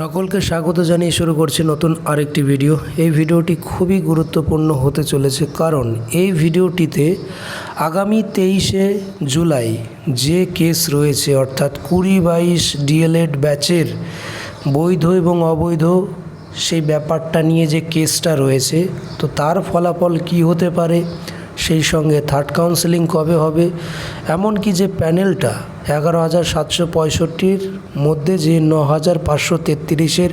সকলকে স্বাগত জানিয়ে শুরু করছি নতুন আরেকটি ভিডিও। এই ভিডিওটি খুবই গুরুত্বপূর্ণ হতে চলেছে কারণ এই ভিডিওটিতে আগামী তেইশে জুলাই যে কেস রয়েছে, অর্থাৎ কুড়ি বাইশ ডিএলএড ব্যাচের বৈধ এবং অবৈধ সেই ব্যাপারটা নিয়ে যে কেসটা রয়েছে, তো তার ফলাফল কি হতে পারে? সেই সঙ্গে থার্ড কাউন্সেলিং কবে হবে? এমনকি যে প্যানেলটা এগারো হাজার সাতশো পঁয়ষট্টির মধ্যে যে ন হাজার পাঁচশো তেত্রিশের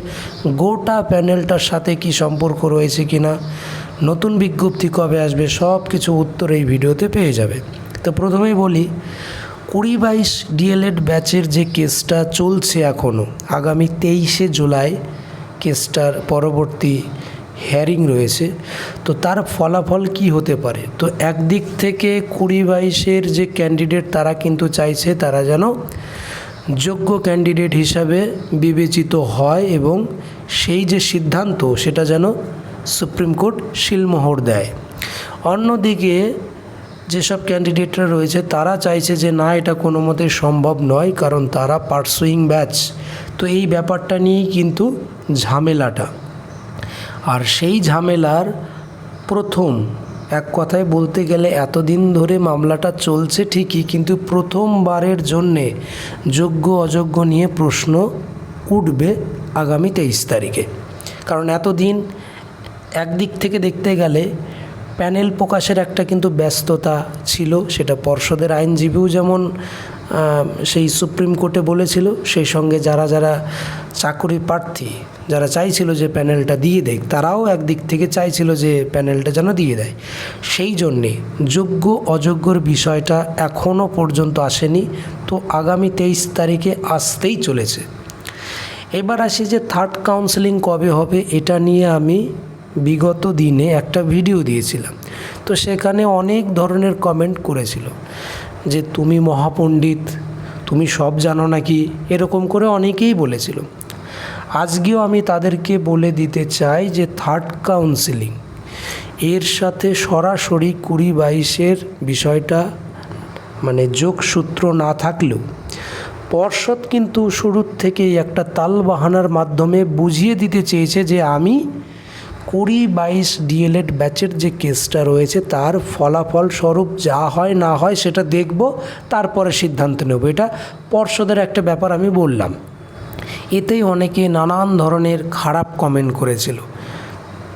গোটা প্যানেলটার সাথে কি সম্পর্ক রয়েছে কিনা? নতুন বিজ্ঞপ্তি কবে আসবে? সব কিছু উত্তর এই ভিডিওতে পেয়ে যাবে। তো প্রথমেই বলি, কুড়ি বাইশ ডিএলএড ব্যাচের যে কেসটা চলছে এখনও আগামী তেইশে জুলাই কেসটার পরবর্তী হেয়ারিং রয়েছে। তো তার ফলাফল কি হতে পারে? তো একদিক থেকে কুড়ি বাইশের যে ক্যান্ডিডেট তারা কিন্তু চাইছে, তারা যেন যোগ্য ক্যান্ডিডেট হিসাবে বিবেচিত হয় এবং সেই যে সিদ্ধান্ত, সেটা যেন সুপ্রিম কোর্ট শিলমোহর দেয়। অন্যদিকে যেসব ক্যান্ডিডেটরা রয়েছে, তারা চাইছে যে না, এটা কোনো মতে সম্ভব নয়, কারণ তারা পার্সুইং ব্যাচ তো এই ব্যাপারটা নিয়েই কিন্তু ঝামেলাটা। আর সেই ঝামেলার প্রথম, এক কথায় বলতে গেলে এতদিন ধরে মামলাটা চলছে ঠিকই, কিন্তু প্রথমবারের জন্যে যোগ্য অযোগ্য নিয়ে প্রশ্ন উঠবে আগামী তেইশ তারিখে। কারণ এতদিন একদিক থেকে দেখতে গেলে প্যানেল প্রকাশের একটা কিন্তু ব্যস্ততা ছিল, সেটা পর্ষদের আইনজীবীও যেমন সেই সুপ্রিম কোর্টে বলেছিল, সেই সঙ্গে যারা যারা চাকরি প্রার্থী, যারা চাইছিল যে প্যানেলটা দিয়ে দেয়, তারাও একদিক থেকে চাইছিল যে প্যানেলটা যেন দিয়ে দেয়। সেই জন্যে যোগ্য অযোগ্যর বিষয়টা এখনও পর্যন্ত আসেনি, তো আগামী তেইশ তারিখে আসতেই চলেছে। এবার আসি যে থার্ড কাউন্সেলিং কবে হবে, এটা নিয়ে আমি বিগত দিনে একটা ভিডিও দিয়েছিলাম। তো সেখানে অনেক ধরনের কমেন্ট করেছিল। যে তুমি মহাপণ্ডিত, তুমি সব জানো নাকি? এরকম করে অনেকেই বলেছিল। আজকেও আমি তাদেরকে বলে দিতে চাই যে থার্ড কাউন্সেলিং এর সাথে সরাসরি কুড়ি বাইশের বিষয়টা মানে যোগসূত্র না থাকলেও, পর্ষদ কিন্তু শুরুর থেকেই একটা তাল বাহানার মাধ্যমে বুঝিয়ে দিতে চেয়েছে যে আমি কুড়ি বাইশ ডিএলএড ব্যাচের যে কেসটা রয়েছে, তার ফলাফল স্বরূপ যা হয় না হয় সেটা দেখব, তারপরে সিদ্ধান্ত নেব। এটা পর্ষদের একটা ব্যাপার আমি বললাম। এতেই অনেকে নানান ধরনের খারাপ কমেন্ট করেছিল।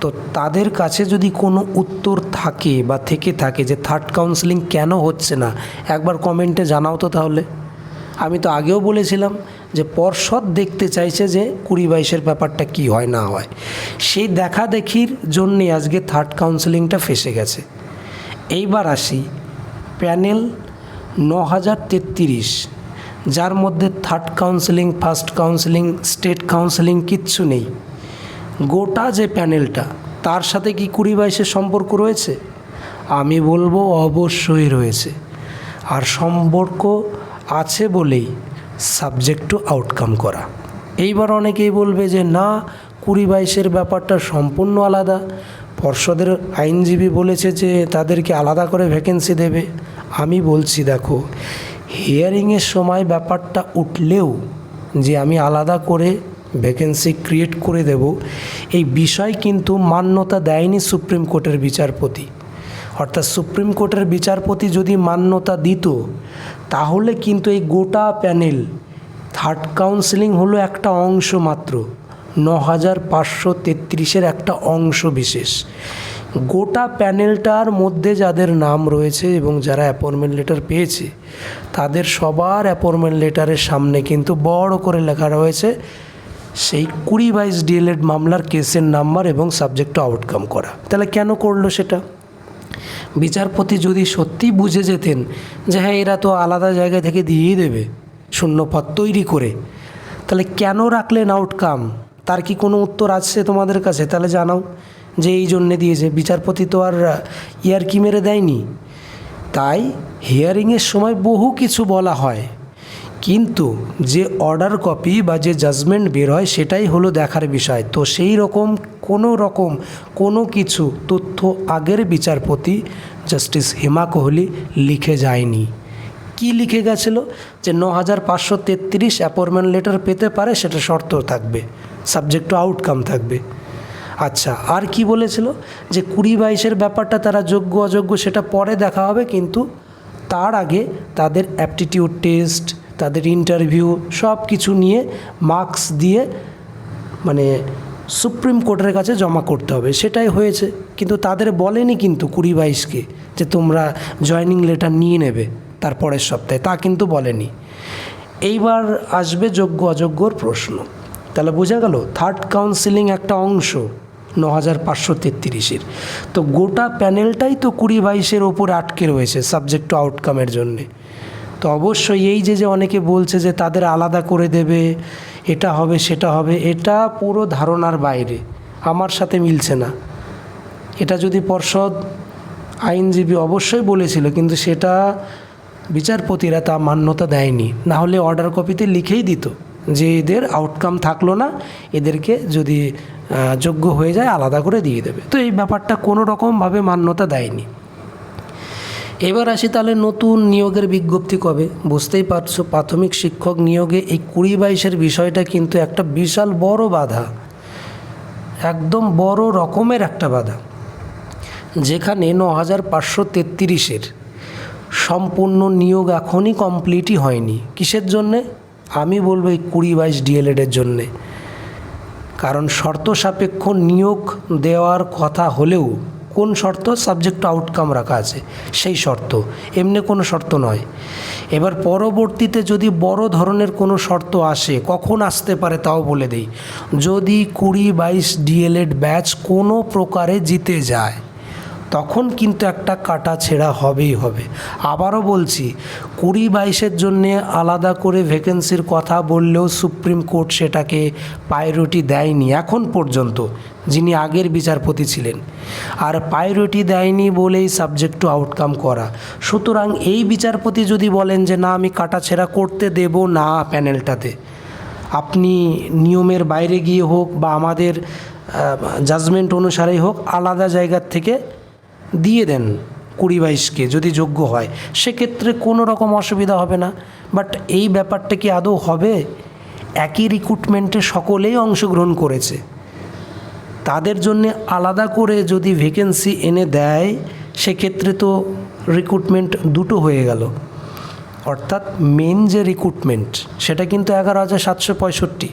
তো তাদের কাছে যদি কোনো উত্তর থাকে বা থেকে থাকে যে থার্ড কাউন্সেলিং কেন হচ্ছে না, একবার কমেন্টে জানাও তো তাহলে। আমি তো আগেও বলেছিলাম যে পর্ষদ দেখতে চাইছে যে কুড়ি বাইশের ব্যাপারটা কি হয়, না হয়। সেই দেখা দেখির জন্যে আজকে থার্ড কাউন্সেলিংটা ফেসে গেছে। এইবার আসি প্যানেল ন হাজার যার মধ্যে third counselling first counselling state counselling কিচ্ছু নেই। গোটা যে প্যানেলটা, তার সাথে কি কুড়ি বাইশের সম্পর্ক রয়েছে? আমি বলব অবশ্যই রয়েছে। আর সম্পর্ক আছে বলেই সাবজেক্ট টু আউটকাম করা। এইবার অনেকেই বলবে যে, না, কুড়ি বাইশের ব্যাপারটা সম্পূর্ণ আলাদা। পর্ষদের আইনজীবী বলেছে যে, তাদেরকে আলাদা করে ভ্যাকেন্সি দেবে। আমি বলছি, দেখো হিয়ারিংয়ের সময় ব্যাপারটা উঠলেও যে আমি আলাদা করে ভ্যাকেন্সি ক্রিয়েট করে দেব, এই বিষয় কিন্তু মান্যতা দেয়নি সুপ্রিম কোর্টের বিচারপতি। অর্থাৎ সুপ্রিম কোর্টের বিচারপতি যদি মান্যতা দিত, তাহলে কিন্তু এই গোটা প্যানেল, থার্ড কাউন্সেলিং হলো একটা অংশ মাত্র ন হাজার পাঁচশো তেত্রিশের একটা অংশ বিশেষ। গোটা প্যানেলটার মধ্যে যাদের নাম রয়েছে এবং যারা অ্যাপয়েন্টমেন্ট লেটার পেয়েছে, তাদের সবার অ্যাপয়েন্টমেন্ট লেটারের সামনে কিন্তু বড় করে লেখা রয়েছে, সেই কুড়ি বাইশ ডিএলএড মামলার কেসের নাম্বার এবং সাবজেক্ট আউটকাম করা। তাহলে কেন করল সেটা? বিচারপতি যদি সত্যি বুঝে যেতেন যে হ্যাঁ এরা তো আলাদা জায়গা থেকে দিয়েই দেবে শূন্য শূন্যপদ তৈরি করে, তাহলে কেন রাখলেন আউটকাম তার কি কোনো উত্তর আসছে তোমাদের কাছে? তাহলে জানাও যে এই জন্যে দিয়েছে। বিচারপতি তো আর ইয়ার কি মেরে দেয়নি। তাই হিয়ারিংয়ের সময় বহু কিছু বলা হয়। কিন্তু যে অর্ডার কপি বা যে জাজমেন্ট বের হয় সেটাই হলো দেখার বিষয়। তো সেই রকম কোনো রকম কোনো কিছু তথ্য আগের বিচারপতি জাস্টিস হেমা কোহলি লিখে যায়নি। কি লিখে গেছিল? যে ন হাজার পাঁচশো তেত্রিশ অ্যাপয়েন্টমেন্ট লেটার পেতে পারে সেটা শর্ত থাকবে সাবজেক্ট টু আউটকাম থাকবে। আচ্ছা আর কি বলেছিল? যে কুড়ি বাইশের ব্যাপারটা তারা যোগ্য অযোগ্য সেটা পরে দেখা হবে, কিন্তু তার আগে তাদের অ্যাপটিটিউড টেস্ট তাদের ইন্টারভিউ সব কিছু নিয়ে মার্কস দিয়ে মানে সুপ্রিম কোর্টের কাছে জমা করতে হবে। সেটাই হয়েছে। কিন্তু তাদের বলেনি কিন্তু কুড়ি বাইশকে যে তোমরা জয়নিং লেটার নিয়ে নেবে তার পরের সপ্তাহে। তা কিন্তু বলেনি। এইবার আসবে যোগ্য অযোগ্যর প্রশ্ন। তাহলে বোঝা গেল থার্ড কাউন্সিলিং একটা অংশ ন হাজার পাঁচশো তেত্রিশের। তো গোটা প্যানেলটাই তো কুড়ি বাইশের ওপর আটকে রয়েছে সাবজেক্ট টু আউটকামের জন্যে। তো অবশ্যই এই যে যে অনেকে বলছে যে তাদের আলাদা করে দেবে, এটা হবে, সেটা হবে, এটা পুরো ধারণার বাইরে, আমার সাথে মিলছে না। এটা যদি পর্ষদ আইনজীবী অবশ্যই বলেছিল, কিন্তু সেটা বিচারপতিরা তা মান্যতা দেয়নি। না হলে অর্ডার কপিতে লিখেই দিত যে এদের আউটকাম থাকল না, এদেরকে যদি যোগ্য হয়ে যায় আলাদা করে দিয়ে দেবে। তো এই ব্যাপারটা কোনো রকমভাবে মান্যতা দেয়নি। এবার আসি তাহলে নতুন নিয়োগের বিজ্ঞপ্তি কবে? বুঝতেই পারছ, প্রাথমিক শিক্ষক নিয়োগে এই কুড়ি বাইশের বিষয়টা কিন্তু একটা বিশাল বড় বাধা। একদম বড় রকমের একটা বাধা। যেখানে ন হাজার পাঁচশো তেত্রিশের সম্পূর্ণ নিয়োগ এখনই কমপ্লিটই হয়নি। কিসের জন্যে? আমি বলব এই কুড়ি বাইশ ডিএলএডের জন্যে। কারণ শর্ত সাপেক্ষ নিয়োগ দেওয়ার কথা হলেও কোন শর্ত? সাবজেক্ট আউটকাম রাখা আছে। সেই শর্ত। এমনি কোনো শর্ত নয়। এবার পরবর্তীতে যদি বড় ধরনের কোনো শর্ত আসে, কখন আসতে পারে তাও বলে দেই। যদি কুড়ি বাইশ ডিএলএড ব্যাচ কোনো প্রকারে জিতে যায় তখন কিন্তু একটা কাটা ছেঁড়া হবেই হবে। আবারও বলছি, কুড়ি বাইশের জন্যে আলাদা করে ভ্যাকেন্সির কথা বললেও সুপ্রিম কোর্ট সেটাকে প্রায়োরিটি দেয়নি এখন পর্যন্ত, যিনি আগের বিচারপতি ছিলেন। আর প্রায়োরিটি দেয়নি বলেই সাবজেক্ট টু আউটকাম করা। সুতরাং এই বিচারপতি যদি বলেন যে, না, আমি কাটাছেঁড়া করতে দেব না প্যানেলটাতে আপনি নিয়মের বাইরে গিয়ে হোক বা আমাদের জাজমেন্ট অনুসারেই হোক, আলাদা জায়গার থেকে দিয়ে দেন কুড়ি বাইশকে যদি যোগ্য হয়, সেক্ষেত্রে কোনো রকম অসুবিধা হবে না। বাট এই ব্যাপারটা কি আদৌ হবে? একই রিক্রুটমেন্টে সকলেই অংশগ্রহণ করেছে। তাদের জন্য আলাদা করে যদি ভ্যাকেন্সি এনে দেয়, সেক্ষেত্রে তো রিক্রুটমেন্ট দুটো হয়ে গেল। অর্থাৎ মেন যে রিক্রুটমেন্ট সেটা কিন্তু এগারো হাজার সাতশো পঁয়ষট্টি।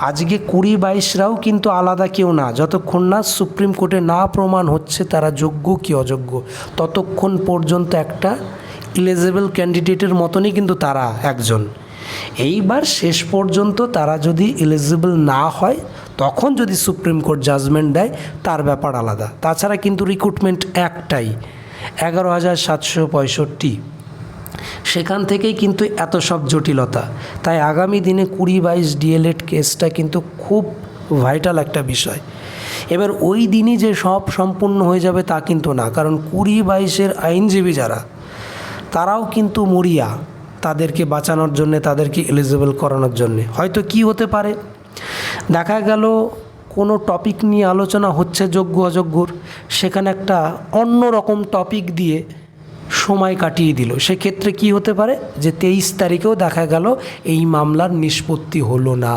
আজকে কুড়ি বাইশরাও কিন্তু আলাদা কেউ না। যতক্ষণ না সুপ্রিম কোর্টে না প্রমাণ হচ্ছে তারা যোগ্য কি অযোগ্য, ততক্ষণ পর্যন্ত একটা ইলিজিবল ক্যান্ডিডেটের মতনই কিন্তু তারা একজন। এইবার শেষ পর্যন্ত তারা যদি এলিজিবল না হয়, তখন যদি সুপ্রিম কোর্ট জাজমেন্ট দেয়, তার ব্যাপার আলাদা। তাছাড়া কিন্তু রিক্রুটমেন্ট একটাই। এগারো হাজার সাতশো পঁয়ষট্টি। সেখান থেকেই কিন্তু এত সব জটিলতা। তাই আগামী দিনে কুড়ি বাইশ ডিএলএড কেসটা কিন্তু খুব ভাইটাল একটা বিষয়। এবার ওই দিনই যে সব সম্পূর্ণ হয়ে যাবে তা কিন্তু না, কারণ কুড়ি বাইশের আইনজীবী যারা, তারাও কিন্তু মরিয়া তাদেরকে বাঁচানোর জন্যে, তাদেরকে এলিজিবল করানোর জন্যে। হয়তো কি হতে পারে? দেখা গেল কোনো টপিক নিয়ে আলোচনা হচ্ছে যোগ্য অযোগ্যর সেখানে একটা অন্য রকম টপিক দিয়ে সময় কাটিয়ে দিল। সেক্ষেত্রে কি হতে পারে? যে তেইশ তারিখেও দেখা গেল এই মামলার নিষ্পত্তি হলো না।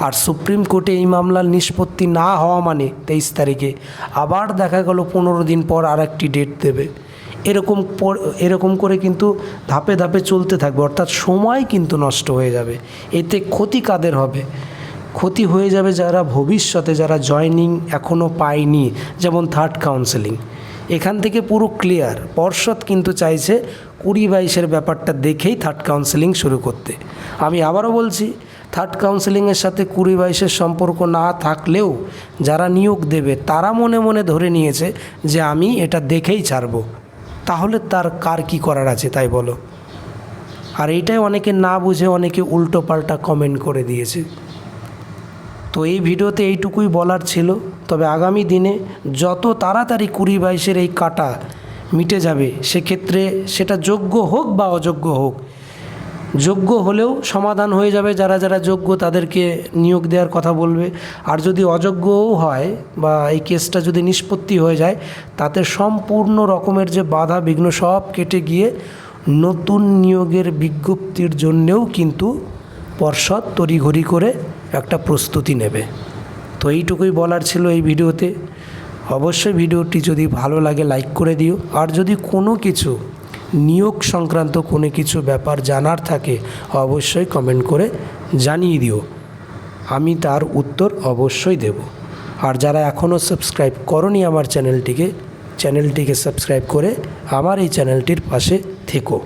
আর সুপ্রিম কোর্টে এই মামলার নিষ্পত্তি না হওয়া মানে তেইশ তারিখে আবার দেখা গেল পনেরো দিন পর আর একটি ডেট দেবে। এরকম এরকম করে কিন্তু ধাপে ধাপে চলতে থাকবে। অর্থাৎ সময় কিন্তু নষ্ট হয়ে যাবে। এতে ক্ষতি কাদের হবে? ক্ষতি হয়ে যাবে যারা ভবিষ্যতে, যারা জয়নিং এখনও পায়নি, যেমন থার্ড কাউন্সেলিং এখান থেকে পুরো ক্লিয়ার পর্ষদ কিন্তু চাইছে কুড়ি বাইশের ব্যাপারটা দেখেই থার্ড কাউন্সেলিং শুরু করতে। আমি আবারও বলছি থার্ড কাউন্সেলিংয়ের সাথে কুড়ি বাইশের সম্পর্ক না থাকলেও যারা নিয়োগ দেবে, তারা মনে মনে ধরে নিয়েছে যে আমি এটা দেখেই ছাড়বো। তাহলে তার কার কি করার আছে তাই বলো? আর এইটাই অনেকে না বুঝে অনেকে উল্টো পাল্টা কমেন্ট করে দিয়েছে। তো এই ভিডিওতে এইটুকুই বলার ছিল। তবে আগামী দিনে যত তাড়াতাড়ি কুড়ি বাইশের এই কাটা মিটে যাবে, সেক্ষেত্রে সেটা যোগ্য হোক বা অযোগ্য হোক, যোগ্য হলেও সমাধান হয়ে যাবে যারা যারা যোগ্য তাদেরকে নিয়োগ দেওয়ার কথা বলবে। আর যদি অযোগ্যও হয় বা এই কেসটা যদি নিষ্পত্তি হয়ে যায়, তাতে সম্পূর্ণ রকমের যে বাধা বিঘ্ন সব কেটে গিয়ে নতুন নিয়োগের বিজ্ঞপ্তির জন্যেও কিন্তু পর্ষদ তড়িঘড়ি করে একটা প্রস্তুতি নেবে। তো এইটুকুই বলার ছিল এই ভিডিওতে। অবশ্যই ভিডিওটি যদি ভালো লাগে লাইক করে দিও। আর যদি কোনো কিছু নিয়োগ সংক্রান্ত কোনো কিছু ব্যাপার জানার থাকে, অবশ্যই কমেন্ট করে জানিয়ে দিও। আমি তার উত্তর অবশ্যই দেব। আর যারা এখনও সাবস্ক্রাইব করনি আমার চ্যানেলটিকে চ্যানেলটিকে সাবস্ক্রাইব করে আমার এই চ্যানেলটির পাশে থেকো।